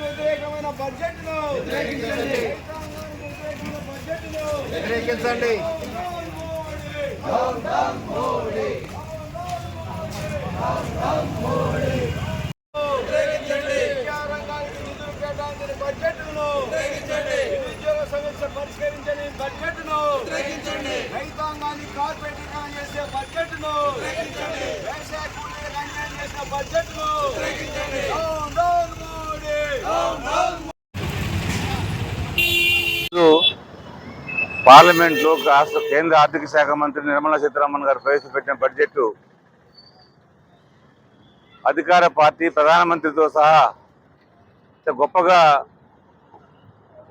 వ్యతిరేకమైన బడ్జెట్ను వ్యతిరేకించండి. విద్యారంగానికి నిధులు కేటాయించిన బడ్జెట్ను నిరుద్యోగ సమస్య పరిష్కరించని బడ్జెట్ను రైతాంగాన్ని కార్పొరేటీకరణ చేసే బడ్జెట్ను వ్యవసాయ కూలీలకు అన్యాయం చేసిన పార్లమెంట్లో రాష్ట్ర కేంద్ర ఆర్థిక శాఖ మంత్రి నిర్మలా సీతారామన్ గారు ప్రవేశపెట్టిన బడ్జెట్ అధికార పార్టీ ప్రధానమంత్రితో సహా గొప్పగా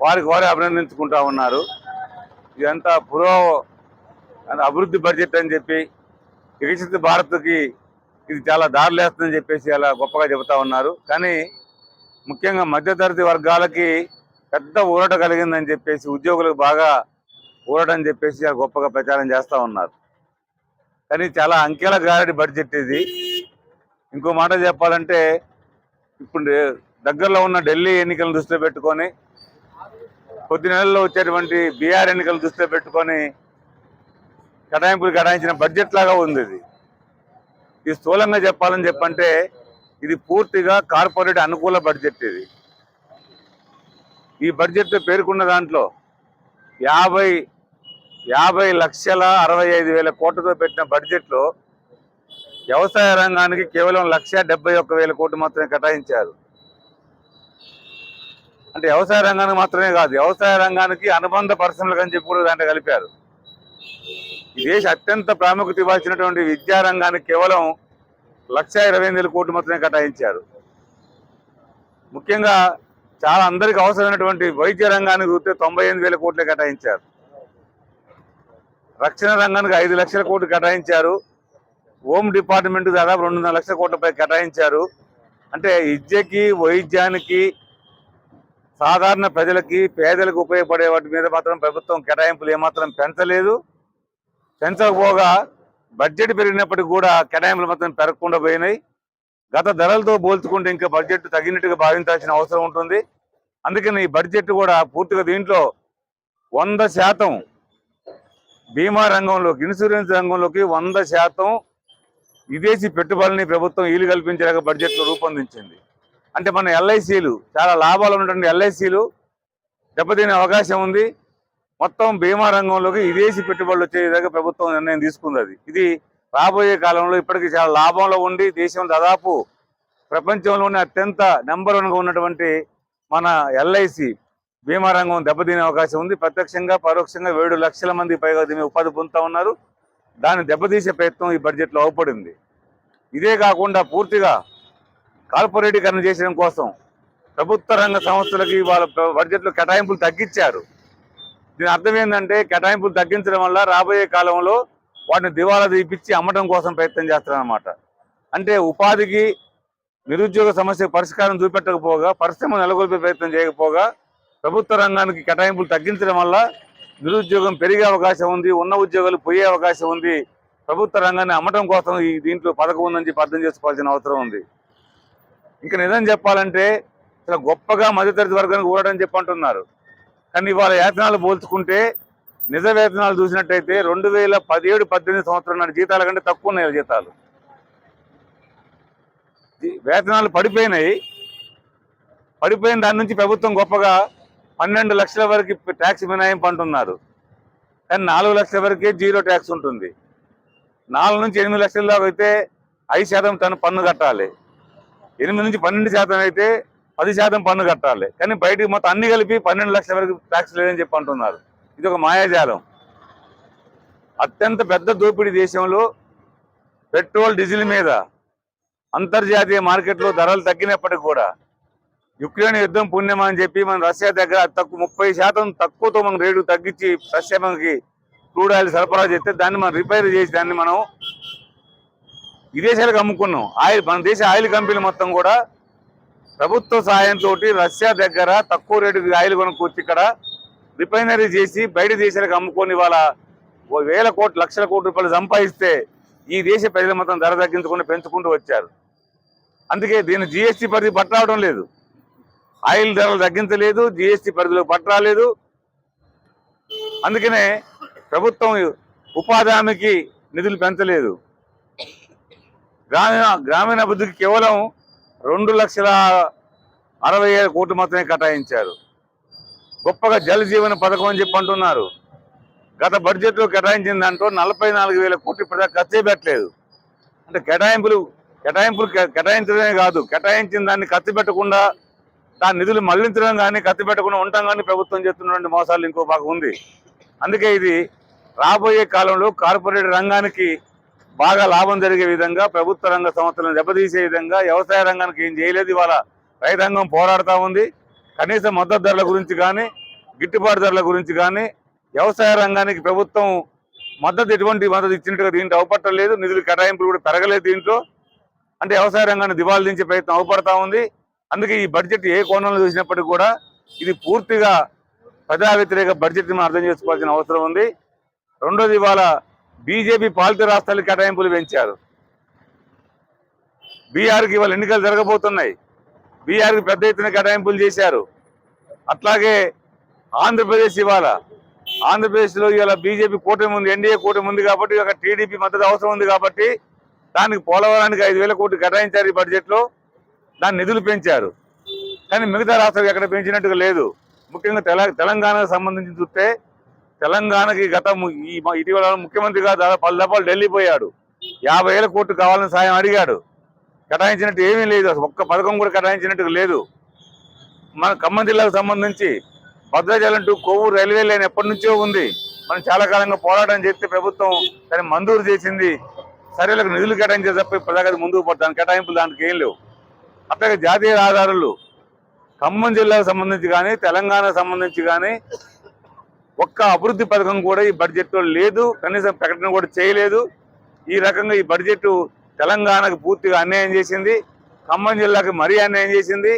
వారికి వారే అభినందించుకుంటా ఉన్నారు. ఇదంతా పురో అభివృద్ధి బడ్జెట్ అని చెప్పి వికసిత భారత్కి ఇది చాలా దారులేస్తుందని చెప్పేసి అలా గొప్పగా చెబుతా ఉన్నారు. కానీ ముఖ్యంగా మధ్యతరగతి వర్గాలకి పెద్ద ఊరట కలిగిందని చెప్పేసి ఉద్యోగులకు బాగా ఊరటని చెప్పేసి గొప్పగా ప్రచారం చేస్తూ ఉన్నారు. కానీ చాలా అంకెల గారడి బడ్జెట్ ఇది. ఇంకో మాట చెప్పాలంటే ఇప్పుడు దగ్గరలో ఉన్న ఢిల్లీ ఎన్నికలను దృష్టిలో పెట్టుకొని కొద్ది నెలల్లో వచ్చేటువంటి బీఆర్ ఎన్నికలు దృష్టిలో పెట్టుకొని కేటాయింపులు కేటాయించిన బడ్జెట్ లాగా ఉంది ఇది. ఇది స్థూలంగా చెప్పాలని చెప్పంటే ఇది పూర్తిగా కార్పొరేట్ అనుకూల బడ్జెట్ ఇది. ఈ బడ్జెట్ పేర్కొన్న దాంట్లో యాభై యాభై లక్షల అరవై ఐదు వేల కోట్లతో పెట్టిన బడ్జెట్లో వ్యవసాయ రంగానికి కేవలం లక్ష డెబ్బై ఒక్క వేల కోట్లు మాత్రమే కేటాయించారు. అంటే వ్యవసాయ రంగానికి మాత్రమే కాదు వ్యవసాయ రంగానికి అనుబంధ పరిశ్రమలకు అని చెప్పి కూడా దాంట్లో కలిపారు. దేశ అత్యంత ప్రాముఖ్యత ఇవ్వాల్సినటువంటి విద్యారంగానికి కేవలం లక్ష ఇరవై ఎనిమిది వేల కోట్లు మాత్రమే కేటాయించారు. ముఖ్యంగా చాలా అందరికి అవసరమైనటువంటి వైద్య రంగానికి చూస్తే తొంభై ఎనిమిది వేల కోట్లే కేటాయించారు. రక్షణ రంగానికి ఐదు లక్షల కోట్లు కేటాయించారు. హోమ్ డిపార్ట్మెంట్ దాదాపు రెండున్నర లక్షల కోట్లపై కేటాయించారు. అంటే విద్యకి వైద్యానికి సాధారణ ప్రజలకి పేదలకు ఉపయోగపడే వాటి మీద మాత్రం ప్రభుత్వం కేటాయింపులు ఏమాత్రం పెంచలేదు. పెంచకపోగా బడ్జెట్ పెరిగినప్పటికీ కూడా కేటాయింపులు మాత్రం పెరగకుండా పోయినాయి. గత ధరలతో పోల్చుకుంటే ఇంకా బడ్జెట్ తగినట్టుగా భావించాల్సిన అవసరం ఉంటుంది. అందుకని ఈ బడ్జెట్ కూడా పూర్తిగా దీంట్లో వంద శాతం బీమా రంగంలోకి ఇన్సూరెన్స్ రంగంలోకి వంద శాతం విదేశీ పెట్టుబడులని ప్రభుత్వం ఈలు కల్పించేలాగా బడ్జెట్లో రూపొందించింది. అంటే మన ఎల్ఐసీలు చాలా లాభాలు ఉన్నటువంటి ఎల్ఐసీలు దెబ్బతినే అవకాశం ఉంది. మొత్తం బీమా రంగంలోకి విదేశీ పెట్టుబడులు వచ్చేదాకా ప్రభుత్వం నిర్ణయం తీసుకుంది అది. ఇది రాబోయే కాలంలో ఇప్పటికీ చాలా లాభంలో ఉండి దేశం దాదాపు ప్రపంచంలోనే అత్యంత నెంబర్ వన్గా ఉన్నటువంటి మన ఎల్ఐసి బీమా రంగం దెబ్బతినే అవకాశం ఉంది. ప్రత్యక్షంగా పరోక్షంగా ఏడు లక్షల మంది పైగా దీని ఉపాధి పొందుతూ ఉన్నారు. దాన్ని దెబ్బతీసే ప్రయత్నం ఈ బడ్జెట్లో అవపడింది. ఇదే కాకుండా పూర్తిగా కార్పొరేటీకరణ చేయడం కోసం ప్రభుత్వ రంగ సంస్థలకి వాళ్ళ బడ్జెట్లో కేటాయింపులు తగ్గించారు. దీని అర్థం ఏంటంటే కేటాయింపులు తగ్గించడం వల్ల రాబోయే కాలంలో వాటిని దివాలా తీపిచ్చి అమ్మటం కోసం ప్రయత్నం చేస్తారన్నమాట అంటే ఉపాధికి నిరుద్యోగ సమస్య పరిష్కారం చూపెట్టకపోగా పరిశ్రమ నెలకొల్పే ప్రయత్నం చేయకపోగా ప్రభుత్వ రంగానికి కేటాయింపులు తగ్గించడం వల్ల నిరుద్యోగం పెరిగే అవకాశం ఉంది ఉన్న ఉద్యోగాలు పోయే అవకాశం ఉంది. ప్రభుత్వ రంగాన్ని అమ్మటం కోసం ఈ దీంట్లో పథకం ఉందని చెప్పి అర్థం చేసుకోవాల్సిన అవసరం ఉంది. ఇంకా నిజం చెప్పాలంటే చాలా గొప్పగా మధ్యతరగతి వర్గానికి ఊరడం చెప్పి అంటున్నారు. కానీ ఇవాళ వేతనాలు పోల్చుకుంటే నిజ వేతనాలు చూసినట్టయితే రెండు వేల పదిహేడు పద్దెనిమిది సంవత్సరం నాటి జీతాల కంటే తక్కువ ఉన్నాయి జీతాలు. వేతనాలు పడిపోయినాయి. పడిపోయిన దాని నుంచి ప్రభుత్వం గొప్పగా పన్నెండు లక్షల వరకు ట్యాక్స్ మినాయింపు అంటున్నారు. కానీ నాలుగు లక్షల వరకే జీరో ట్యాక్స్ ఉంటుంది. నాలుగు నుంచి ఎనిమిది లక్షల దాకా అయితే ఐదు శాతం తను పన్ను కట్టాలి. ఎనిమిది నుంచి పన్నెండు శాతం అయితే పది శాతం పన్ను కట్టాలి. కానీ బయటికి మొత్తం అన్ని కలిపి పన్నెండు లక్షల వరకు ట్యాక్స్ లేదని చెప్పి అంటున్నారు. ఇది ఒక మాయాజాలం. అత్యంత పెద్ద దోపిడీ దేశంలో పెట్రోల్ డీజిల్ మీద అంతర్జాతీయ మార్కెట్లో ధరలు తగ్గినప్పటికీ కూడా యుక్రెయిన్ యుద్ధం పుణ్యమా అని చెప్పి మన రష్యా దగ్గర తక్కువ ముప్పై శాతం తక్కువతో మనం రేటు తగ్గించి రష్యా మనకి క్రూడ్ ఆయిల్ సరఫరా చేస్తే దాన్ని మనం రిపేర్ చేసి దాన్ని మనం విదేశాలకు అమ్ముకున్నాం. ఆయిల్ మన దేశ ఆయిల్ కంపెనీలు మొత్తం కూడా ప్రభుత్వ సాయంతో రష్యా దగ్గర తక్కువ రేటుకి ఆయిల్ కొనుక్కొచ్చి ఇక్కడ రిఫైనరీ చేసి బయట దేశాలకు అమ్ముకొని వాళ్ళ వేల కోట్ల లక్షల కోట్ల రూపాయలు సంపాదిస్తే ఈ దేశ ప్రజల మొత్తం ధర తగ్గించకుండా పెంచుకుంటూ వచ్చారు. అందుకే దీని జిఎస్టీ పరిధి పట్టరావడం లేదు. ఆయిల్ ధరలు తగ్గించలేదు జిఎస్టీ పరిధిలో పట్టరాలేదు. అందుకనే ప్రభుత్వం ఉపాధి హామీకి నిధులు పెంచలేదు. గ్రామీణ గ్రామీణ అభివృద్ధికి కేవలం రెండు లక్షల అరవై ఏడు కోట్లు మాత్రమే కేటాయించారు. గొప్పగా జల జీవన పథకం అని చెప్పి అంటున్నారు. గత బడ్జెట్లో కేటాయించిన దాంట్లో నలభై నాలుగు వేల కోట్లు ఇప్పటిదాకా ఖర్చే పెట్టలేదు. అంటే కేటాయింపులు కేటాయింపులు కేటాయించడమే కాదు కేటాయించిన దాన్ని ఖర్చు పెట్టకుండా దాని నిధులు మళ్ళించడం కానీ ఖర్చు పెట్టకుండా ఉంటాం కానీ ప్రభుత్వం చేస్తున్నటువంటి మోసాలు ఇంకో భాగం ఉంది. అందుకే ఇది రాబోయే కాలంలో కార్పొరేట్ రంగానికి బాగా లాభం జరిగే విధంగా ప్రభుత్వ రంగ సంస్థలను దెబ్బతీసే విధంగా వ్యవసాయ రంగానికి ఏం చేయలేదు. ఇవాళ రైతాంగం పోరాడుతూ ఉంది. కనీస మద్దతు ధరల గురించి కానీ గిట్టుబాటు ధరల గురించి కానీ వ్యవసాయ రంగానికి ప్రభుత్వం మద్దతు ఎటువంటి మద్దతు ఇచ్చినట్టుగా దీంట్లో అవపట్టలేదు నిధులు కేటాయింపులు కూడా పెరగలేదు దీంట్లో. అంటే వ్యవసాయ రంగాన్ని దివాళ దించే ప్రయత్నం అవపడతా ఉంది. అందుకే ఈ బడ్జెట్ ఏ కోణంలో చూసినప్పటికీ కూడా ఇది పూర్తిగా ప్రజా వ్యతిరేక బడ్జెట్ మనం అర్థం చేసుకోవాల్సిన అవసరం ఉంది. రెండోది ఇవాళ బీజేపీ పాలిత రాష్ట్రాలు కేటాయింపులు పెంచారు. బీఆర్కి ఇవాళ ఎన్నికలు జరగబోతున్నాయి. బీఆర్కి పెద్ద ఎత్తున కేటాయింపులు చేశారు. అట్లాగే ఆంధ్రప్రదేశ్ ఇవాళ ఆంధ్రప్రదేశ్లో ఇవాళ బీజేపీ కూటమి ఉంది ఎన్డీఏ కూటమి ఉంది కాబట్టి ఒక టీడీపీ మద్దతు అవసరం ఉంది కాబట్టి దానికి పోలవరానికి ఐదు వేల కోట్లు కేటాయించారు ఈ బడ్జెట్లో. దాని నిధులు పెంచారు. కానీ మిగతా రాష్ట్రాలు ఎక్కడ పెంచినట్టుగా లేదు. ముఖ్యంగా తెల తెలంగాణకు సంబంధించి చూస్తే తెలంగాణకి గత ఈ ఇటీవల ముఖ్యమంత్రిగా దాదాపు పలు దఫాలు ఢిల్లీ పోయాడు. యాభై వేల కోట్లు కావాలని సాయం అడిగాడు. కేటాయించినట్టు ఏమీ లేదు. ఒక్క పథకం కూడా కేటాయించినట్టు లేదు. మన ఖమ్మం జిల్లాకు సంబంధించి Bhadrachalam to Kovvur railway line ఎప్పటి నుంచో ఉంది. మనం చాలా కాలంగా పోరాటం చేస్తే ప్రభుత్వం దాన్ని మంజూరు చేసింది. సర్వేలకు నిధులు కేటాయించే తప్ప ప్రజాగతి ముందుకు పడతాను కేటాయింపులు దానికి ఏం లేవు. అట్లాగే జాతీయ రహదారులు. ఖమ్మం జిల్లాకు సంబంధించి కానీ తెలంగాణకు సంబంధించి కానీ ఒక్క అభివృద్ధి పథకం కూడా ఈ బడ్జెట్లో లేదు. కనీసం ప్రకటన కూడా చేయలేదు. ఈ రకంగా ఈ బడ్జెట్ తెలంగాణకు పూర్తిగా అన్యాయం చేసింది. ఖమ్మం జిల్లాకి మరీ అన్యాయం చేసింది.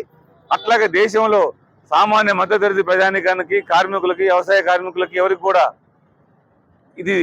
అట్లాగే దేశంలో సామాన్య మధ్యతరగతి ప్రజానికానికి కార్మికులకి వ్యవసాయ కార్మికులకి ఎవరికి కూడా ఇది